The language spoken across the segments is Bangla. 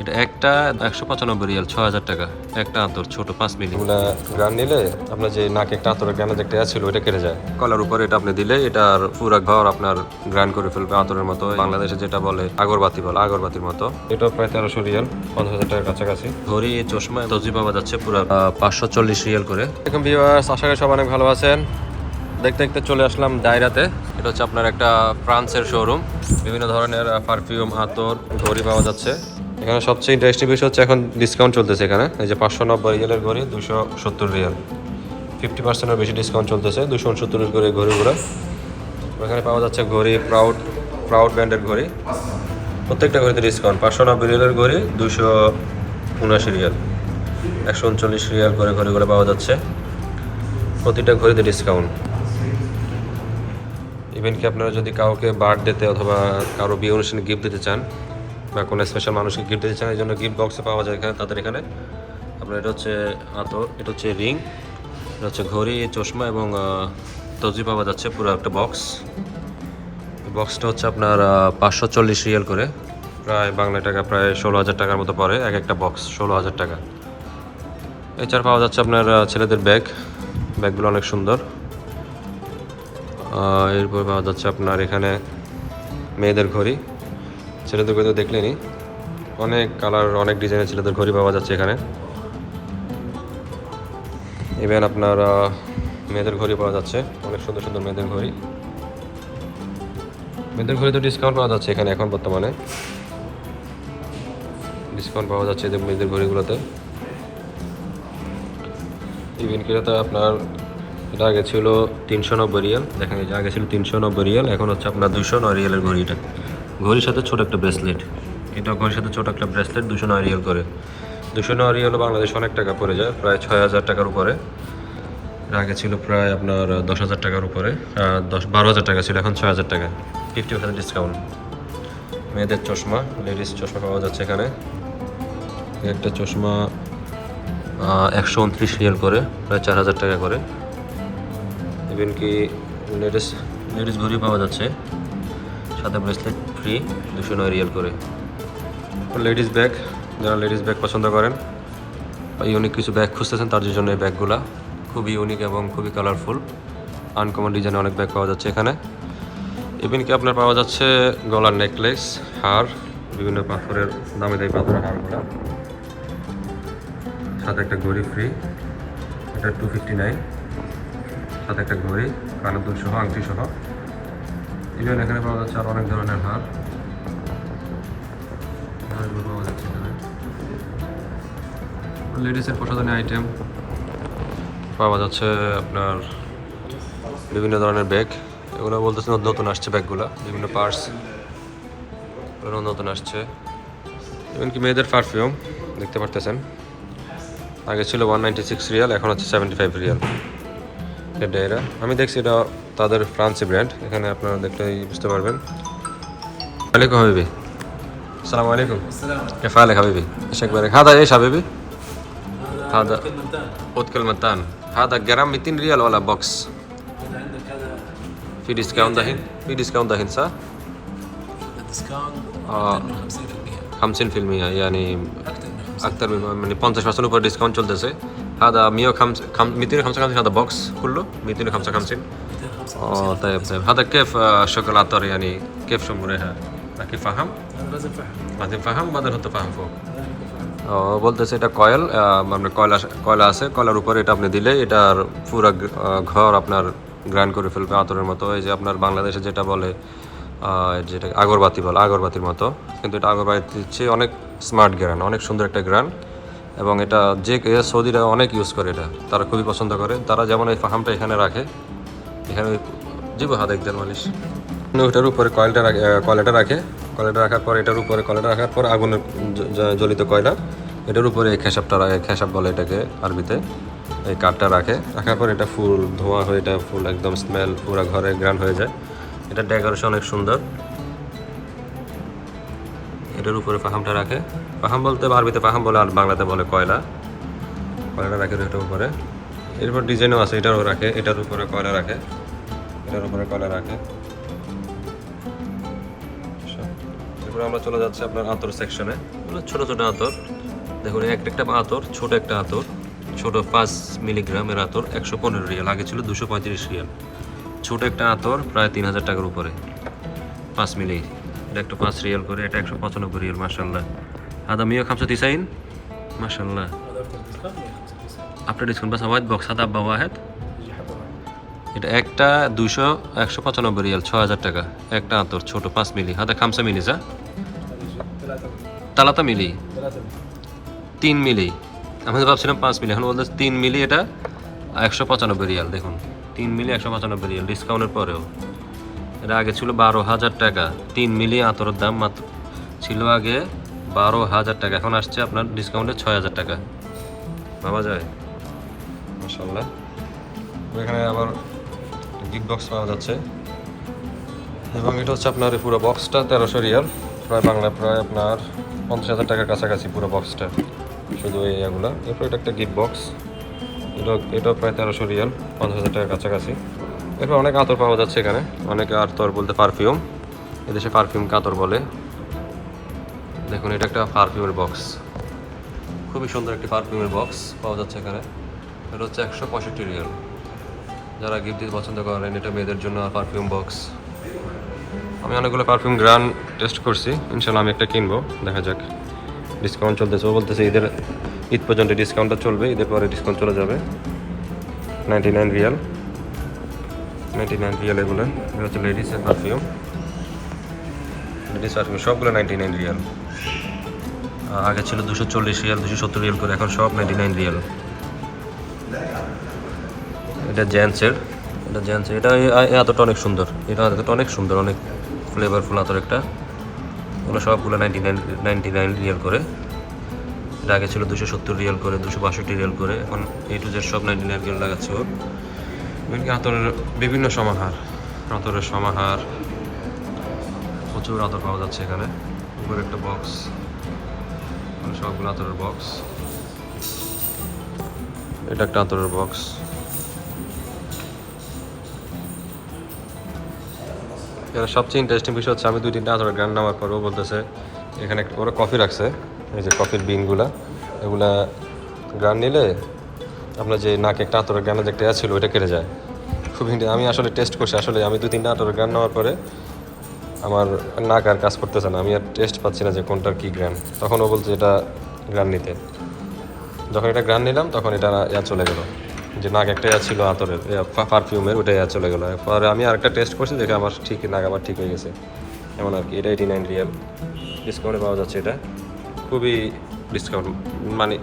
এটা একটা একশো পঁচানব্বই রিয়াল ছ হাজার টাকা। একটা আতর ছোট পাঁচ মিলি। এগুলা গ্রান নিলে আপনার যে নাকে একটা আতরের গ্রানের যে একটা ছিল ওইটা কেটে যায়। কলার উপরে এটা আপনি দিলে এটার পুরা ঘর আপনার গ্রান করে ফেলবে আতরের মতো। বাংলাদেশে যেটা বলে আগরবাতি বলে আগরবাতির মতো। এটা প্রায় তেরোশো রিয়াল পঞ্চাশ হাজার টাকার কাছাকাছি। ঘড়ি চশমা তজি পাওয়া যাচ্ছে পুরো পাঁচশো চল্লিশ রিয়াল করে। এরকম ভিউয়ার্স আশা করি সব অনেক ভালো আছেন। দেখতে দেখতে চলে আসলাম দায়রাতে। এটা হচ্ছে আপনার একটা ফ্রান্সের শোরুম বিভিন্ন ধরনের পারফিউম আতর ঘড়ি পাওয়া যাচ্ছে। এখানে সবচেয়ে ইন্টারেস্টিং বিষয় হচ্ছে এখন ডিসকাউন্ট চলতেছে এখানে। এই যে পাঁচশো নব্বই রিয়ালের ঘড়ি দুশো সত্তর রিয়াল। ফিফটি পার্সেন্টের বেশি ডিসকাউন্ট চলতেছে দুশো উনসত্তরের ঘড়ি ঘড়িগুলো এখানে পাওয়া যাচ্ছে ঘড়ি প্রাউড প্রাউড ব্র্যান্ডের ঘড়ি। প্রত্যেকটা ঘড়িতে ডিসকাউন্ট পাঁচশো নব্বই রিয়ালের ঘড়ি দুশো উনআশি রিয়াল। একশো উনচল্লিশ রিয়াল করে ঘড়িগুলো পাওয়া যাচ্ছে। প্রতিটা ঘড়িতে ডিসকাউন্ট ইভেন কি আপনারা যদি কাউকে বার্থডেতে অথবা কারও বিয়ে অনুষ্ঠানে গিফট দিতে চান বা কোনো স্পেশাল মানুষকে গিফট দিতে চান, এই জন্য গিফট বক্সে পাওয়া যায় এখানে, তাদের এখানে। আপনার এটা হচ্ছে আতর, এটা হচ্ছে রিং এটা হচ্ছে ঘড়ি, চশমা এবং তজি পাওয়া যাচ্ছে পুরো একটা বক্স বক্সটা হচ্ছে আপনার পাঁচশো চল্লিশ রিয়াল করে। প্রায় বাংলা টাকা, প্রায় ষোলো হাজার টাকার মতো পড়ে, এক একটা বক্স ষোলো হাজার টাকা। এছাড়া পাওয়া যাচ্ছে আপনার ছেলেদের ব্যাগ ব্যাগগুলো অনেক সুন্দর। এরপর পাওয়া যাচ্ছে আপনার এখানে মেয়েদের ঘড়ি। ছেলেদের তো দেখলেনি। অনেক কালার অনেক ডিজাইনের ছেলেদের ঘড়ি পাওয়া যাচ্ছে এখানে। ইভেন আপনার মেয়েদের ঘড়ি পাওয়া যাচ্ছে। অনেক সুন্দর সুন্দর মেয়েদের ঘড়ি। মেয়েদের ঘড়ি তো ডিসকাউন্ট পাওয়া যাচ্ছে এখানে এখন বর্তমানে। ডিসকাউন্ট পাওয়া যাচ্ছে এদের মেয়েদের ঘড়িগুলোতে। ইভেন কিটাতে আপনার, এটা আগে ছিল তিনশো নব্বই রিয়াল। দেখেন আগে ছিল তিনশো নব্বই রিয়াল, এখন হচ্ছে আপনার দুশো নয় রিয়ালের ঘড়িটা। ঘড়ির সাথে ছোট একটা ব্রেসলেট এটা ঘড়ির সাথে ছোট একটা ব্রেসলেট দুশো নয় রিয়াল করে। দুশো নয় রিয়াল বাংলাদেশ অনেক টাকা পড়ে যায়, প্রায় ছয় হাজার টাকার উপরে। আগে ছিল প্রায় আপনার দশ হাজার টাকার উপরে দশ, বারো হাজার টাকা ছিল, এখন ছয় হাজার টাকা। ফিফটি পার্সেন্ট ডিসকাউন্ট মেয়েদের চশমা লেডিস চশমা পাওয়া যাচ্ছে এখানে। একটা চশমা একশো উনত্রিশ রিয়াল করে, প্রায় চার হাজার টাকা করে। ইভেন কি লেডিস লেডিস ঘড়ি পাওয়া যাচ্ছে। সাথে ব্রেসলেট ফ্রি দুশো নয় রিয়াল করে। লেডিস ব্যাগ যারা লেডিস ব্যাগ পছন্দ করেন ইউনিক কিছু ব্যাগ খুঁজতেছেন তার জন্য এই ব্যাগগুলা খুবই ইউনিক এবং খুবই কালারফুল আনকমন ডিজাইনে অনেক ব্যাগ পাওয়া যাচ্ছে এখানে। ইভেন কি আপনার পাওয়া যাচ্ছে গলার নেকলেস হার, বিভিন্ন পাথরের, দামি দামি পাথরের হারগুলা। সাথে একটা ঘড়ি ফ্রি এটা টু ফিফটি নাইন সাথে একটা ঘড়ি, কানের দুল সহ, আংটি সহ। ইভেন এখানে পাওয়া যাচ্ছে আর অনেক ধরনের হার পাওয়া যাচ্ছে এখানে। লেডিসের প্রসাধনী আইটেম পাওয়া যাচ্ছে আপনার বিভিন্ন ধরনের ব্যাগ এগুলো বলতেছে নতুন আসছে ব্যাগগুলো বিভিন্ন এগুলো নতুন আসছে। এমনকি মেয়েদের পারফিউম দেখতে পারতেছেন। আগে ছিল ওয়ান নাইনটি সিক্স রিয়াল এখন হচ্ছে সেভেন্টি ফাইভ রিয়াল এটা আমি দেখছি এটা তাদের ফ্রান্সি ব্র্যান্ড এখানে আপনারা দেখলেই বুঝতে পারবেন ওয়ালাইকুম হাবিবি আসসালামু আলাইকুম كيف حالك حبيبي ايش اخبارك هذا ايش حبيبي هذا اوت كلمتان هذا جرام 200 ريال ولا بوكس إذا عندك هذا في ديسكاونت دحين في ديسكاونت دحين صح الديسكاونت آه. أكثر من 50% 50% يعني أكثر من 50 اكثر من মানে 50% উপর ডিসকাউন্ট চলতেছে هذا 155 255 هذا بوكس كله 255 205 اه طيب طيب هذا كيف آه، الشوكولاتة يعني كيف شمرها كيف فهم هذا لازم فحم بعدين فهم بعدين হতে ফাহাম ফোক لازم فحم ও বলতেছে এটা কয়েল আপনার কয়লা কয়লা আছে কয়লার উপরে এটা আপনি দিলে এটার পুরো ঘর আপনার গ্রাইন্ড করে ফেলবে আতরের মতো এই যে আপনার বাংলাদেশে যেটা বলে আহ, যেটা আগরবাতি বলে আগরবাতির মতো কিন্তু এটা আগরবাতির চেয়ে অনেক স্মার্ট গ্রান অনেক সুন্দর একটা গ্রান এবং এটা যে এ সৌদিরা অনেক ইউজ করে এটা তারা খুবই পছন্দ করে তারা যেমন এই ফাহামটা এখানে রাখে এখানে জীব হাত একদের মালিশ। ওটার উপরে কয়লাটা কয়লাটা রাখে। কয়লাটা রাখার পর, এটার উপরে কয়লাটা রাখার পর আগুনের জ্বলিত কয়লা। এটার উপরে খেসাবটা রাখে খেসাব বলে এটাকে আরবিতে। এই কাঠটা রাখে। রাখার পর এটা ফুল, ধোঁয়া হয়ে এটা ফুল একদম স্মেল পুরো ঘরে গ্রান হয়ে যায়। এটা ডেকোরেশন অনেক সুন্দর। এটার উপরে ফাহামটা রাখে। ফাহাম বলতে আরবিতে ফাহাম বলে আর বাংলাতে বলে কয়লা। কয়লাটা রাখে এটার উপরে। এরপর ডিজাইনও আছে, এটারও রাখে, এটার উপরে কয়লা রাখে। এটার উপরে কয়লা রাখে এরপরে আমরা চলে যাচ্ছি আপনার আতর সেকশনে ছোট ছোট আতর। দেখুন এক একটা আতর ছোট একটা আতর ছোট পাঁচ মিলিগ্রামের আতর একশো পনেরো রিয়াল। আগে ছিল দুশো পঁয়ত্রিশ রিয়াল। ছোট একটা আতর প্রায় তিন হাজার টাকার উপরে। পাঁচ মিলি। এটা একটা পাঁচ রিয়াল করে এটা একশো পঁচানব্বই রিয়াল মার্শাল্লাহ আদা মিও খামসা তিসাইন। মার্শাল্লাহ আপনার ডিসকাউন্ট বাস হোয়াইট বক্স আদা বাবা হ্যাঁ এটা একটা দুশো একশো পঁচানব্বই রিয়াল ছ হাজার টাকা। একটা আঁতর, ছোট, পাঁচ মিলি। হাতে খামসা মিলি, যা? তালাতা মিলি। তিন মিলি। আমি ভাবছিলাম পাঁচ মিলি। এখন বলতে তিন মিলি এটা একশো পঁচানব্বই রিয়াল, দেখুন। তিন মিলি একশো পঁচানব্বই রিয়াল ডিসকাউন্টের পরেও। এটা আগে ছিল বারো হাজার টাকা। তিন মিলি আঁতরের দাম মাত্র ছিল আগে বারো হাজার টাকা। এখন আসছে আপনার ডিসকাউন্টে ছয় হাজার টাকা। ভাবা যায়? মাসাল্লাহ এখানে আবার গিফট বক্স পাওয়া যাচ্ছে। এবং এটা হচ্ছে আপনার এই পুরো বক্সটা তেরোশো রিয়াল। প্রায় বাংলা প্রায় আপনার পঞ্চাশ হাজার টাকার কাছাকাছি পুরো বক্সটা শুধু এই এগুলো। এরপর এটা একটা গিফট বক্স এটা এটাও প্রায় তেরোশো রিয়াল, পঞ্চাশ হাজার টাকার কাছাকাছি। এরপর অনেক আতর পাওয়া যাচ্ছে এখানে। অনেক আতর বলতে পারফিউম এদেশে পারফিউম কাতর বলে। দেখুন, এটা একটা পারফিউমের বক্স খুবই সুন্দর একটি পারফিউমের বক্স পাওয়া যাচ্ছে এখানে। এটা হচ্ছে একশো পঁয়ষট্টি রিয়াল। যারা গিফট দিতে পছন্দ করেন, এটা মেয়েদের জন্য পারফিউম বক্স আমি অনেকগুলো পারফিউম গ্রান টেস্ট করছি ইনশাল্লাহ আমি একটা কিনবো, দেখা যাক। ডিসকাউন্ট চলতেছে, ও বলতেছে ঈদের, ঈদ পর্যন্ত ডিসকাউন্টটা চলবে, ঈদের পরে ডিসকাউন্ট চলে যাবে। Ninety nine Real ninety nine Real এগুলো, এটা হচ্ছে লেডিসের পারফিউম লেডিস পারফিউম সবগুলো নাইনটি নাইন রিয়াল আগে ছিল দুশো চল্লিশ রিয়াল দুশো সত্তর রিয়াল করে, এখন সব নাইনটি নাইন রিয়াল এটা জেন্টসের এটা জেন্টসের এটা আতরটা অনেক সুন্দর। এটা আতরটা অনেক সুন্দর, অনেক ফ্লেভারফুল আতর একটা। ওগুলো সবগুলো ninety nine ninety nine Real করে। এটা আগে ছিল দুশো সত্তর রিয়াল করে দুশো বাষট্টি রিয়াল করে। এখন এই টু জেড সব নাইনটি নাইন রিয়াল লাগাচ্ছে ওর। এমনকি আতরের বিভিন্ন সমাহার, আতরের সমাহার। প্রচুর আতর পাওয়া যাচ্ছে এখানে। উপরে একটা বক্স সবগুলো আতরের বক্স এটা একটা আতরের বক্স এখানে সবচেয়ে ইন্টারেস্টিং বিষয় হচ্ছে আমি দুই তিনটা আতরের গান নামার ও বলতেছে, এখানে একটা- ওরা কফি রাখছে, এই যে কফির বিনগুলা এগুলা গান নিলে আপনার যে নাকে একটা আতরের গানের যে একটা ইয়া ছিল, ওইটা কেটে যায়। খুব আমি আসলে টেস্ট করছি, আসলে আমি দুই তিনটা আতরের গান নেওয়ার পরে আমার নাক আর কাজ করতেছে না, আমি আর টেস্ট পাচ্ছি না যে কোনটার কী গ্রান। তখন ও বলছে এটা গ্রান নিতে। যখন এটা গ্রান নিলাম, তখন এটা ইয়া চলে গেল। যে নাক একটা ছিল আতরের পারফিউমের ওটা চলে গেলো। পরে আমি আরেকটা টেস্ট করছি, দেখে আমার ঠিক নাক আবার ঠিক হয়ে গেছে। এমন আর কি, এটা এইটি নাইন রিয়াল ডিসকাউন্টে পাওয়া যাচ্ছে এটা। খুবই ডিসকাউন্ট মানে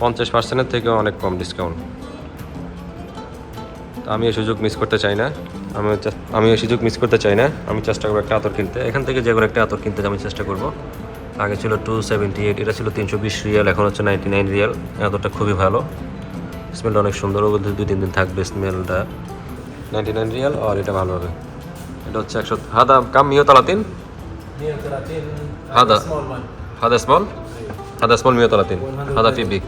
পঞ্চাশ পার্সেন্টের থেকেও অনেক কম ডিসকাউন্ট আমি এই সুযোগ মিস করতে চাই না। আমি আমি এই সুযোগ মিস করতে চাই না। আমি চেষ্টা করব একটা আতর কিনতে। এখান থেকে যে কোনো একটা আতর কিনতে আমি চেষ্টা করব। আগে ছিল টু সেভেন্টি এইট এটা ছিল তিনশো বিশ রিয়াল এখন হচ্ছে নাইনটি নাইন রিয়াল আতরটা খুবই ভালো। স্মেলটা অনেক সুন্দর বলতে দুই তিন দিন থাকবে স্মেলটা। নাইনটি নাইন রিয়াল আর এটা ভালো হবে। এটা হচ্ছে একশো হাদা কাম মিও তালাতিন? হাদা। হাদা স্মল হাদা স্মল মিও তালাতিন। হাদা ফিবিক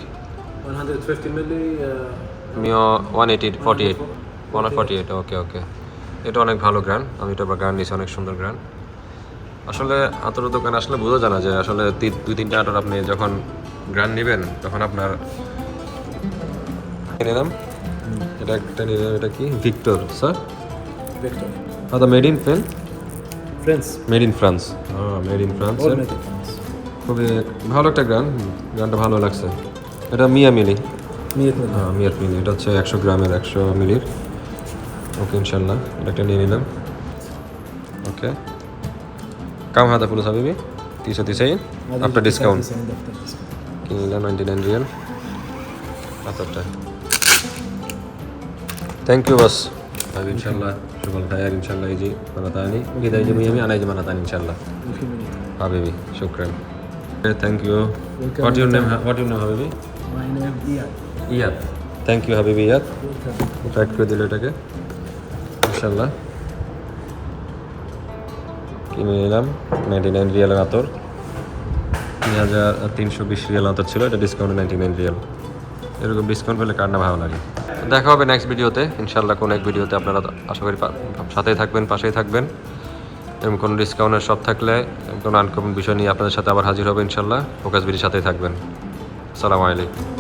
মিও one eighty forty eight one forty eight okay okay এটা অনেক ভালো গ্রান আমি এটা গ্র্যান্ড নিয়েছি অনেক সুন্দর গ্র্যান্ড আসলে আতর দোকানে আসলে বোঝা জানা যায় আসলে দুই তিনটা আটর আপনি যখন গ্র্যান্ড নেবেন তখন আপনার নিলাম এটা একটা নিলাম এটা কি? Victor sir. ভিক্টর? আদা মেড ইন ফ্রেন ফ্রান্স। মেড ইন ফ্রান্স হ্যাঁ মেড ইন ফ্রান্স খুবই ভালো একটা গান গানটা ভালো লাগছে। এটা মিয়া মিলি। হ্যাঁ মিয়ার মিলি। এটা হচ্ছে একশো গ্রামের একশো মিলির। ওকে ইনশাল্লাহ। এটা একটা নিয়ে নিলাম। ওকে। কাম হাতা ফুল সাবিবি তিনশো তিসাইন আফটার ডিসকাউন্ট কিনলাম নাইনটি নাইন রিয়াল আচ্ছা।, আচ্ছা। থ্যাংক ইউ বস আমি ইনশাল্লাহ সকাল খায়ার ইনশাল্লাহ এই যে মানাতানি গিয়ে দেয় যে মিয়া আমি আনাই যে মানাতানি ইনশাল্লাহ হাবিবি শুক্রান thank you what your name what your name হাবিবি মাই নেম ইয়াদ ইয়াদ থ্যাংক ইউ হাবিবি ইয়াদ প্যাক করে দিল এটাকে ইনশাল্লাহ কিনে নিলাম নাইনটি নাইন রিয়াল আতর তিন হাজার তিনশো বিশ রিয়াল আতর ছিল এটা ডিসকাউন্ট নাইনটি নাইন রিয়াল এরকম ডিসকাউন্ট পেলে কার না ভালো লাগে। দেখা হবে নেক্সট ভিডিওতে ইনশাল্লাহ কোনো এক ভিডিওতে আপনারা আশা করি সাথেই থাকবেন, পাশেই থাকবেন। এরকম কোনো ডিসকাউন্টের সব থাকলে কোনো আনকমন বিষয় নিয়ে আপনাদের সাথে আবার হাজির হবে ইনশাল্লাহ ফোকাস বিডির সাথেই থাকবেন। আসসালামু আলাইকুম।